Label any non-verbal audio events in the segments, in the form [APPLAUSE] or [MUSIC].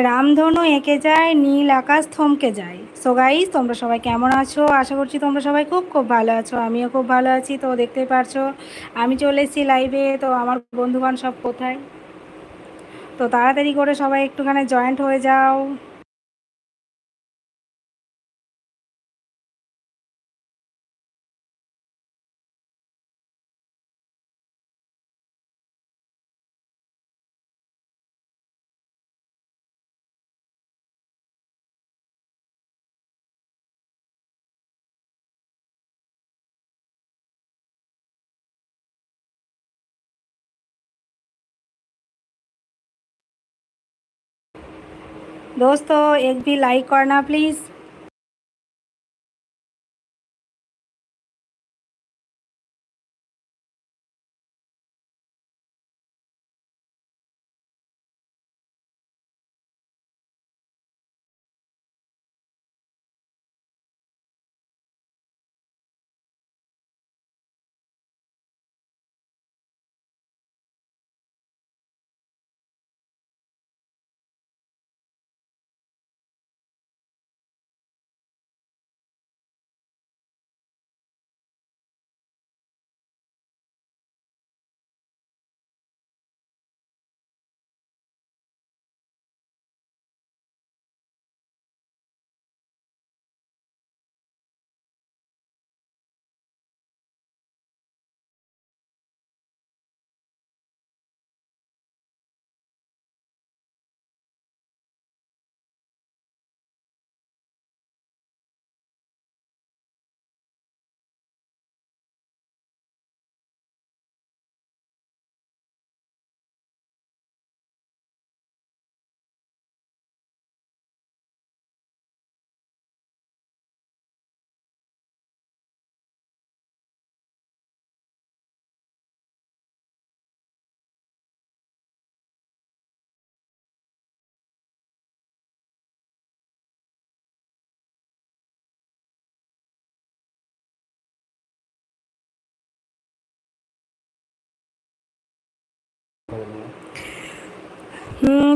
রামধনু এঁকে যায়, নীল আকাশ থমকে যায়। সো গাইজ তোমরা সবাই কেমন আছো? আশা করছি তোমরা সবাই খুব খুব ভালো আছো। আমিও খুব ভালো আছি, তো দেখতে পারছ, আমি চলে এসেছি লাইভে তো আমার বন্ধুবান সব কোথায়? তো তাড়াতাড়ি করে সবাই একটুখানি জয়েন্ট হয়ে যাও। दोस्तों एक भी लाइक करना प्लीज़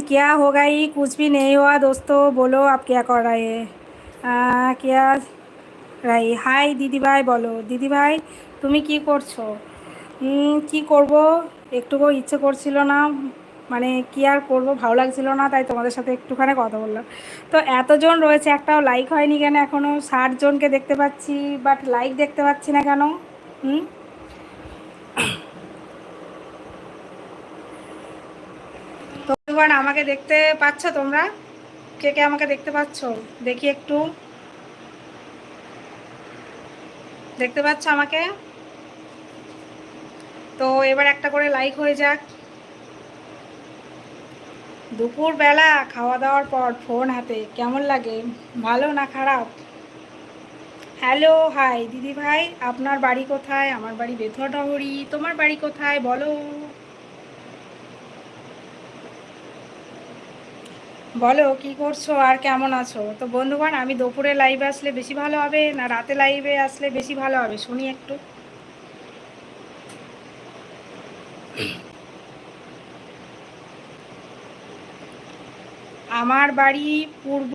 क्या होगा ही कुछ भी नहीं हुआ दोस्तों बोलो आप क्या कर रहे हैं आ, क्या রাই হাই দিদি ভাই বলো দিদি ভাই তুমি কি করছো কি করব একটুকু ইচ্ছে করছিল না মানে কি আর করব ভালো লাগছিল না তাই তোমাদের সাথে একটুখানি কথা বললাম তো এতজন রয়েছে একটাও লাইক হয়নি কেন এখনও ষাট জনকে দেখতে পাচ্ছি বাট লাইক দেখতে পাচ্ছি না কেন হুম এবার আমাকে দেখতে পাচ্ছ তোমরা? কে কে আমাকে দেখতে পাচ্ছ? দেখি একটু। দেখতে পাচ্ছ আমাকে? তো এবার একটা করে লাইক হয়ে যাক। দুপুর বেলা খাওয়া দাওয়ার পর ফোন হাতে, কেমন লাগে? ভালো না খারাপ? হ্যালো হাই দিদি ভাই, আপনার বাড়ি কোথায়? আমার বাড়ি বেথুয়া ডহরি তোমার বাড়ি কোথায়? বলো। বলো, কি করছ? আর কেমন আছো? তো বন্ধুগণ, আমি দুপুরে লাইভে আসলে বেশি ভালো হবে না রাতে লাইভে আসলে বেশি ভালো হবে? শুনি একটু। আমার বাড়ি পূর্ব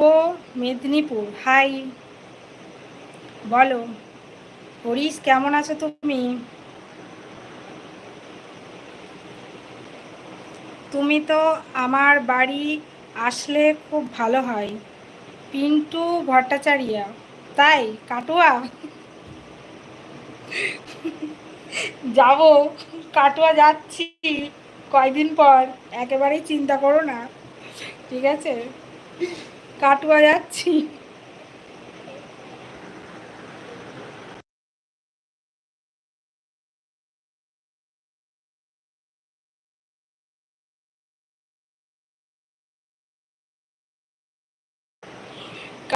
মেদিনীপুর। হাই বলো, হরিশ, কেমন আছো তুমি? তুমি তো আমার বাড়ি আসলে খুব ভালো হয়। পিন্টু ভট্টাচারিয়া। তাই, কাটোয়া? যাব। কাটোয়া যাচ্ছি কয়দিন পর। একেবারেই চিন্তা করো না। ঠিক আছে? কাটোয়া যাচ্ছি।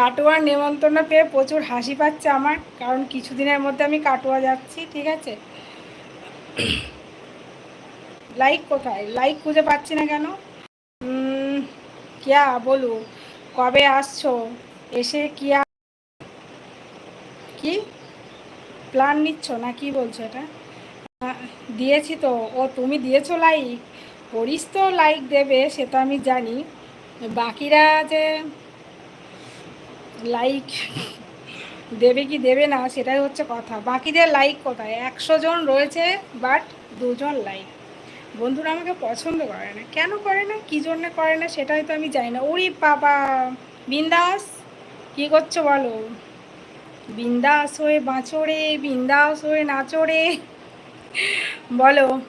কাটোয়ার নেমন্তন্ন পেয়ে প্রচুর হাসি পাচ্ছে আমার, কারণ কিছুদিনের মধ্যে আমি কাটোয়া যাচ্ছি, ঠিক আছে? লাইক কোথায়? লাইক খুঁজে পাচ্ছি না কেন? কিয়া, বলু, কবে আসছো? এসে কিয়া কি? প্ল্যান নিচ্ছ না কি বলছো এটা? দিয়েছি তো। ও, তুমি দিয়েছ লাইক পড়িস তো লাইক দেবে, সে তো আমি জানি। বাকিরা যে লাইক দেবে কি দেবে না সেটাই হচ্ছে কথা। বাকিদের লাইক কোথায়? একশো জন রয়েছে বাট দুজন লাইক বন্ধুরা আমাকে পছন্দ করে না। কেন করে না? কী জন্যে করে না? সেটাই তো আমি জানি না। ওই বাবা! বিন্দাস? কী করছ বলো? বিন্দাস হয়ে বাঁচড়ে বিন্দাস হয়ে নাচড়ে বলো,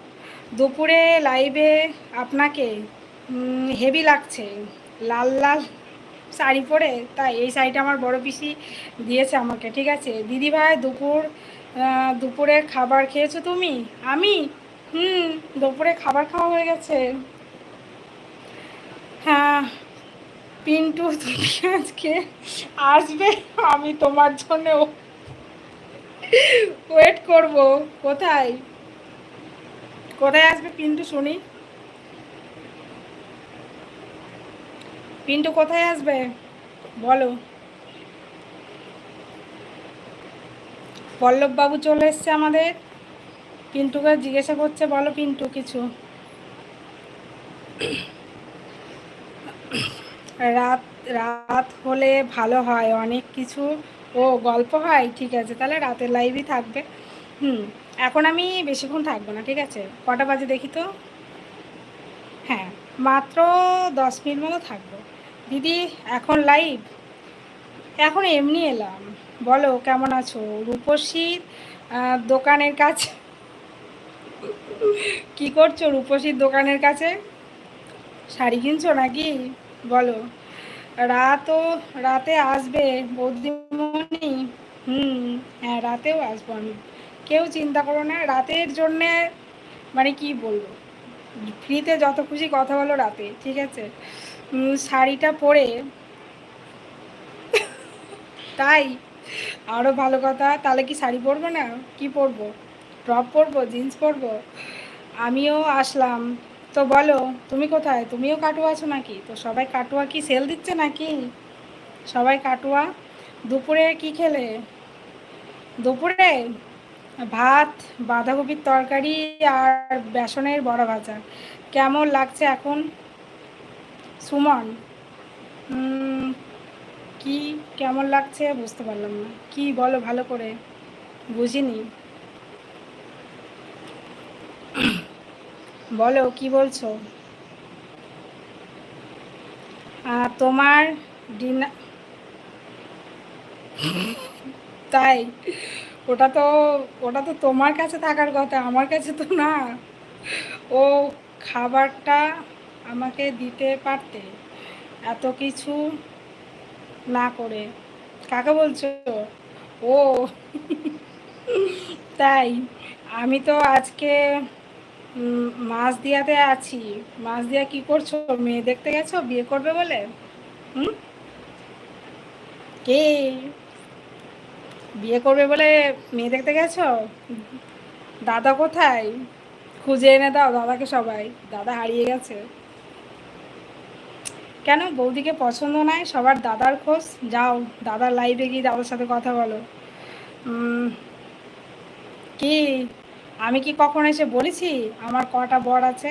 দুপুরে লাইভে আপনাকে হেভি লাগছে। লাল লাল। শাড়ি পরে, তাই এই শাড়িটা আমার বড় পিসি দিয়েছে আমাকে, ঠিক আছে? দিদি ভাই, দুপুর দুপুরে খাবার খেয়েছো তুমি? আমি? হুম, দুপুরে খাবার খাওয়া হয়ে গেছে। হ্যাঁ পিন্টু, তুমি আজকে আসবে, আমি তোমার জন্য ওয়েট করব, কোথায়? কোথায় আসবে পিন্টু, শুনি। পিন্টু কোথায় আসবে? বলো। পল্লববাবু চলে এসছে আমাদের। পিন্টুকে জিজ্ঞাসা করছে, বলো পিন্টু কিছু। রাত রাত হলে ভালো হয়, অনেক কিছু। ও, গল্প হয়? ঠিক আছে, তাহলে রাতের লাইভই থাকবে। হুম, এখন আমি বেশিক্ষণ থাকব না, ঠিক আছে? কটা বাজে দেখি তো? হ্যাঁ মাত্র দশ মিনিট মতো থাকব। দিদি, এখন লাইভ এখন এমনি এলাম। বলো, কেমন আছো? রূপসীর দোকানের কাছে? কি করছ রূপসীর দোকানের কাছে? শাড়ি কিনছো নাকি? বলো। রাতও, রাতে আসবে বৌদিমণি? হুম হ্যাঁ রাতেও আসব আমি। কেউ চিন্তা করো না, রাতের জন্যে মানে কি বলব? ফ্রিতে যত খুশি কথা বলো রাতে, ঠিক আছে? শাড়িটা পরে। তাই? আরও ভালো কথা, তাহলে কি শাড়ি পরবো না? কি পরবো? টপ পরবো, জিন্স পরবো? আমিও আসলাম। তো বলো, তুমি কোথায়? তুমিও কাটুয়া আছো নাকি? তো সবাই কাটুয়া কি সেল দিচ্ছে নাকি? সবাই কাটুয়া? দুপুরে কি খেলে? দুপুরে ভাত, বাঁধাকপির তরকারি আর বেসনের বড়া ভাজা। কেমন লাগছে এখন? সুমন কি কেমন লাগছে বুঝতে পারলাম না। কি বলো ভালো করে? বুঝিনি। বলো, কি বলছো? তোমার ডিনার তাই? ওটা তো ওটা তো তোমার কাছে থাকার কথা, আমার কাছে তো না। ও খাবারটা আমাকে দিতে পারতে? এত কিছু না করে। কাকে বলছো? ও। তাই আমি তো আজকে মাছ দিয়াতে আছি। মাছ দিয়া কি করছ? মেয়ে দেখতে গেছো? বিয়ে করবে বলে? কে? বিয়ে করবে বলে মেয়ে দেখতে গেছো? দাদা কোথায়? খুঁজে এনে দাও, দাদাকে সবাই। দাদা হারিয়ে গেছে। কেন বৌদিকে পছন্দ নয় সবার দাদার খোঁজ। যাও দাদার লাইভে গিয়ে দাদার সাথে কথা বলো। কি? আমি কি কখনো এসে বলেছি? আমার কটা বর আছে?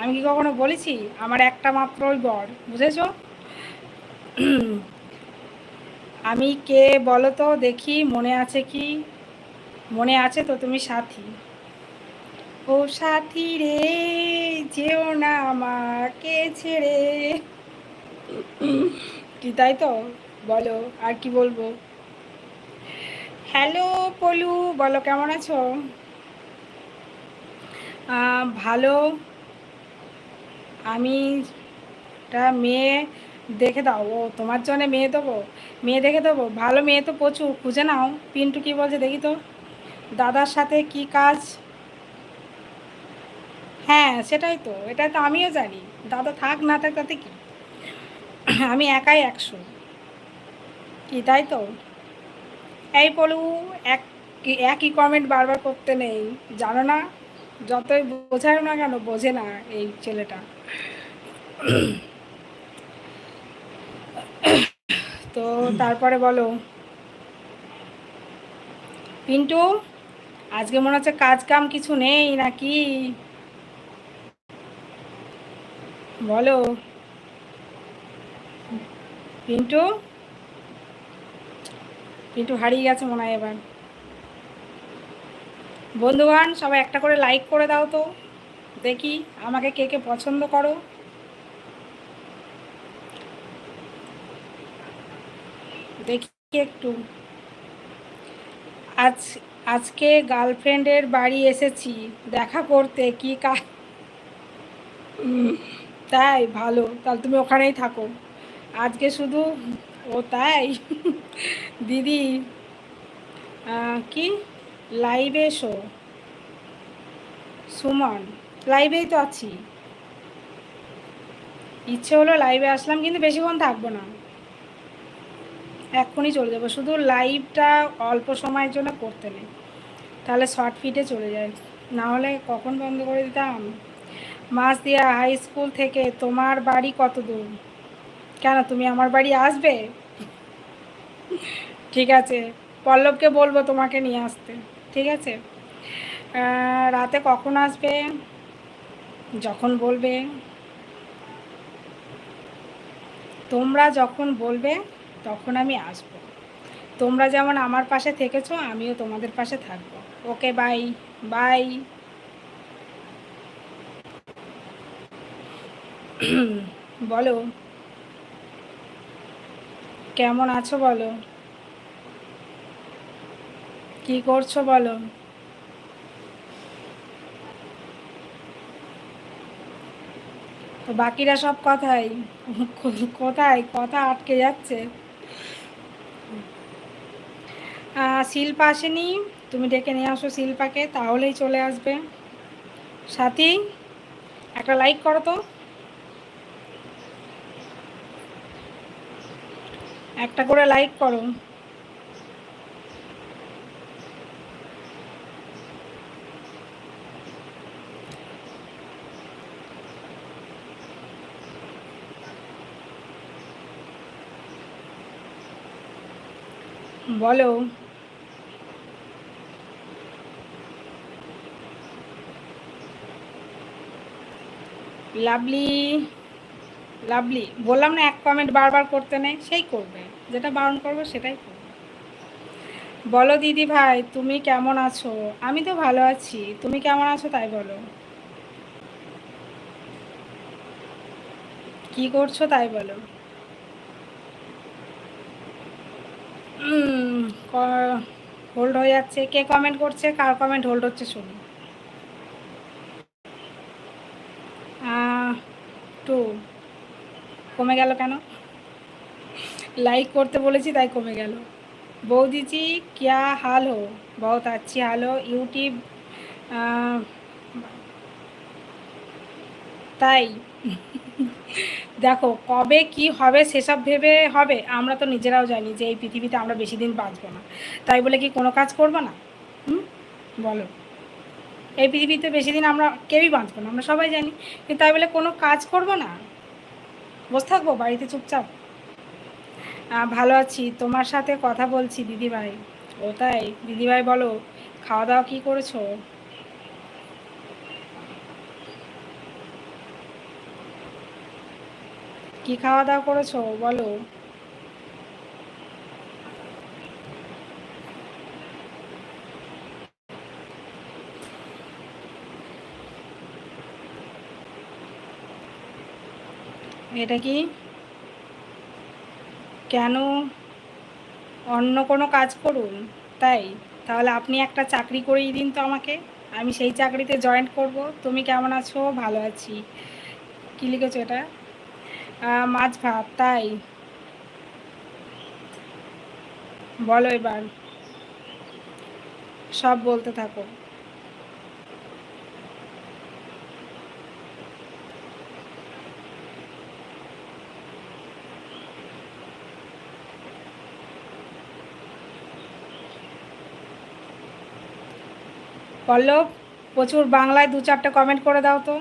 আমি কি কখনো বলেছি? আমার একটা মাত্রই বর, বুঝেছ? আমি কে বলো তো? দেখি, মনে আছে কি? মনে আছে তো তুমি সাথী। ও সাথী রে, যেও না আমাকে ছেড়ে। কি তাই তো? বলো, আর কি বলব? হ্যালো পলু, বলো কেমন আছো? ভালো। আমি মেয়ে দেখে দাও, ও তোমার জন্য মেয়ে দেবো, মেয়ে দেখে দেবো। ভালো মেয়ে তো প্রচুর, খুঁজে নাও। পিন্টু কি বলছে দেখি তো? দাদার সাথে কি কাজ? হ্যাঁ সেটাই তো এটা তো আমিও জানি। দাদা থাক না থাক, তাতে কি? আমি একাই একশো। কি, তাই তো? এই পলু, এক, একই কমেন্ট বারবার করতে নেই। জানো না, যতই বোঝায় না কেন, বোঝে না এই ছেলেটা। তো তারপরে বলো। পিন্টু, আজকে মনে হচ্ছে কাজ কাম কিছু নেই নাকি? বলো। পিন্টু? পিন্টু হারিয়ে গেছে মনে হয় এবার। বন্ধুগণ, সবাই একটা করে লাইক করে দাও তো। দেখি আমাকে কে কে পছন্দ করো। দেখি একটু। আজ, আজকে গার্লফ্রেন্ডের বাড়ি এসেছি। দেখা করতে কি কা তাই, ভালো। তাহলে তুমি ওখানেই থাকো। আজকে শুধু ও তাই? দিদি কি? লাইভে এসো। সুমন লাইভেই তো আছি। ইচ্ছে হলো লাইভে আসলাম, কিন্তু বেশিক্ষণ থাকব না। এক্ষুনি চলে যাব। শুধু লাইভটা অল্প সময়ের জন্য করতে নেই। তাহলে শর্ট ফিটে চলে যায় না হলে কখন বন্ধ করে দিতাম? মাস দিয়া হাই স্কুল থেকে তোমার বাড়ি কত দূর? কেন, তুমি আমার বাড়ি আসবে? ঠিক আছে, পল্লবকে বলব তোমাকে নিয়ে আসতে, ঠিক আছে? রাতে কখন আসবে? যখন বলবে? তোমরা যখন বলবে, তখন আমি আসব। তোমরা যেমন আমার পাশে থেকেছো, আমিও তোমাদের পাশে থাকব। Okay, bye bye. বলো। কেমন আছো বলো। কি করছ বলো। তো বাকিরা সব কথাই কোথায়? কথা আটকে যাচ্ছে। শিল্পা আসেনি। তুমি ডেকে নিয়ে আসো শিল্পাকে, তাহলেই চলে আসবে। সাথী, একটা লাইক করো তো। একটা করে লাইক করো। বলো। লাভলি। লাভলি, বললাম না এক কমেন্ট বারবার করতে নেই, সেই করবে। যেটা বারণ করব সেটাই করবে। বলো দিদি ভাই, তুমি কেমন আছো? আমি তো ভালো আছি। তুমি কেমন আছো তাই বলো। কি করছ তাই বলো। হোল্ড হয়ে যাচ্ছে। কে কমেন্ট করছে? কার কমেন্ট হোল্ড হচ্ছে শুনুন টু। কমে গেল কেন লাইক করতে বলেছি তাই কমে গেল বৌদিজি क्या হাল হো বহুত अच्छी হাল হো ইউটিউব তাই দেখো কবে কি হবে সেসব ভেবে হবে আমরা তো নিজেরাও জানি যে এই পৃথিবীতে আমরা বেশি দিন বাঁচবো না তাই বলে কি কোনো কাজ করবো না হুম বলো এই পৃথিবীতে বেশি দিন আমরা কেউই বাঁচবো না আমরা সবাই জানি কিন্তু তাই বলে কোনো কাজ করবো না বসে থাকব, বাড়িতে চুপচাপ? ভালো আছি। তোমার সাথে কথা বলছি দিদিভাই। ও তাই? দিদিভাই বলো খাওয়া দাওয়া কী করেছ? কি খাওয়া দাওয়া করেছ? বলো। এটা কি? কেন অন্য কোনো কাজ করুন? তাই? তাহলে আপনি একটা চাকরি করেই দিন তো আমাকে। আমি সেই চাকরিতে জয়েন করব। তুমি কেমন আছো? ভালো আছি। কী লিখেছো এটা? মাছ ভাত, তাই? বলো এবার। সব বলতে থাকো। পল্লব, প্রচুর বাংলায় দু চারটে কমেন্ট করে দাও তো।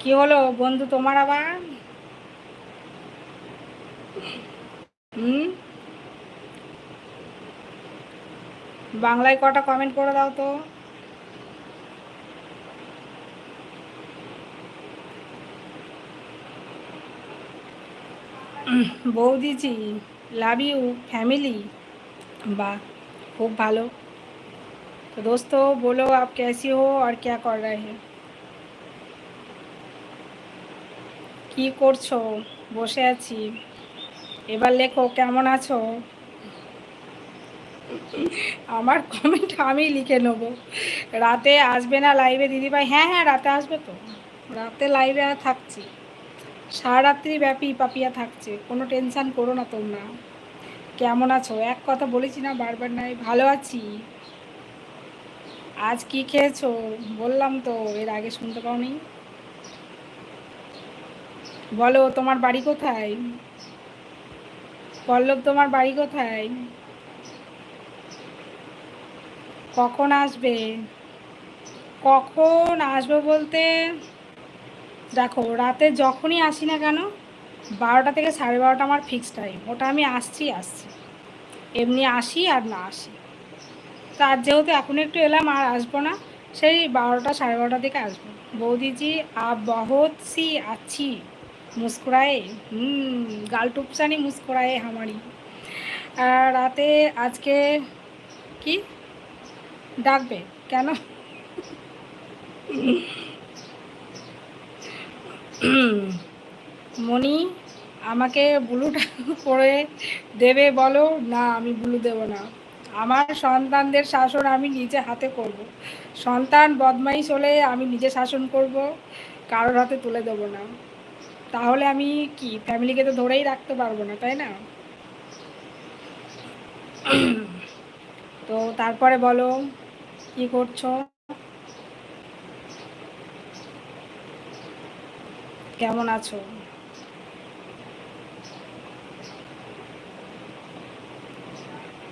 কি হলো বন্ধু তোমার আবার? হুম? বাংলায় কটা কমেন্ট করে দাও তো। বৌদিজি লাভ ইউ ফ্যামিলি বা खूब ভালো तो दोस्तों बोलो आप कैसी हो और क्या कर रहे हैं কি করছো বসে আছি এবার লেখো কেমন আছো আমার কমেন্ট আমি লিখে নেব রাতে আসবে না লাইভে দিদিভাই হ্যাঁ হ্যাঁ রাতে আসবে তো রাতে লাইভে থাকছি সারারাত্রি ব্যাপী পাপিয়া থাকছে কোনো টেনশান করো না তোমরা কেমন আছো? এক কথা বলেছি না, বারবার নাই ভালো আছি। আজ কি খেয়েছো? বললাম তো, এর আগে শুনতে পাওনি। বলো, তোমার বাড়ি কোথায়? পল্লব, তোমার বাড়ি কোথায়? কখন আসবে? কখন আসবে বলতে, দেখো, রাতে যখনই আসি না কেন বারোটা থেকে সাড়ে বারোটা আমার ফিক্সড টাইম ওটা আমি আসছি আসছি। এমনি আসি আর না আসি। তার যেহেতু এখন একটু এলাম, আর আসব না, সেই বারোটা সাড়ে বারোটা থেকে আসব। বৌদিজি আপ বহুত, সি আছি মুস্কুরায়ে, হুম, গাল টুপসানি মুস্কুরায়ে হামারি। আর রাতে আজকে কি? ডাকবে? কেন? [CLEARS THROAT] মণি, আমাকে ব্লুটা করে দেবে বলো? না, আমি ব্লু দেব না। আমার সন্তানদের শাসন আমি নিজে হাতে করব। সন্তান বদমাইশ হলে আমি নিজে শাসন করব, কারোর হাতে তুলে দেব না। তাহলে আমি কি, ফ্যামিলিকে তো ধরেই রাখতে পারব না, তাই না? তো তারপরে বলো, কি করছ? কেমন আছো?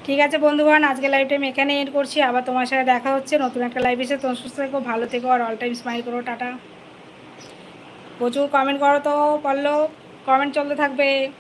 ঠিক আছে বন্ধুগণ আজকে লাইভ টাইম এখানে এড করছি। আবার তোমার সাথে দেখা হচ্ছে। নতুন একটা লাইভ এসে তোমার সুস্থ থেকো, ভালো থেকো, আর অল টাইম স্মাইল করো। টাটা। প্রচুর কমেন্ট করো তো পারল কমেন্ট চলতে থাকবে।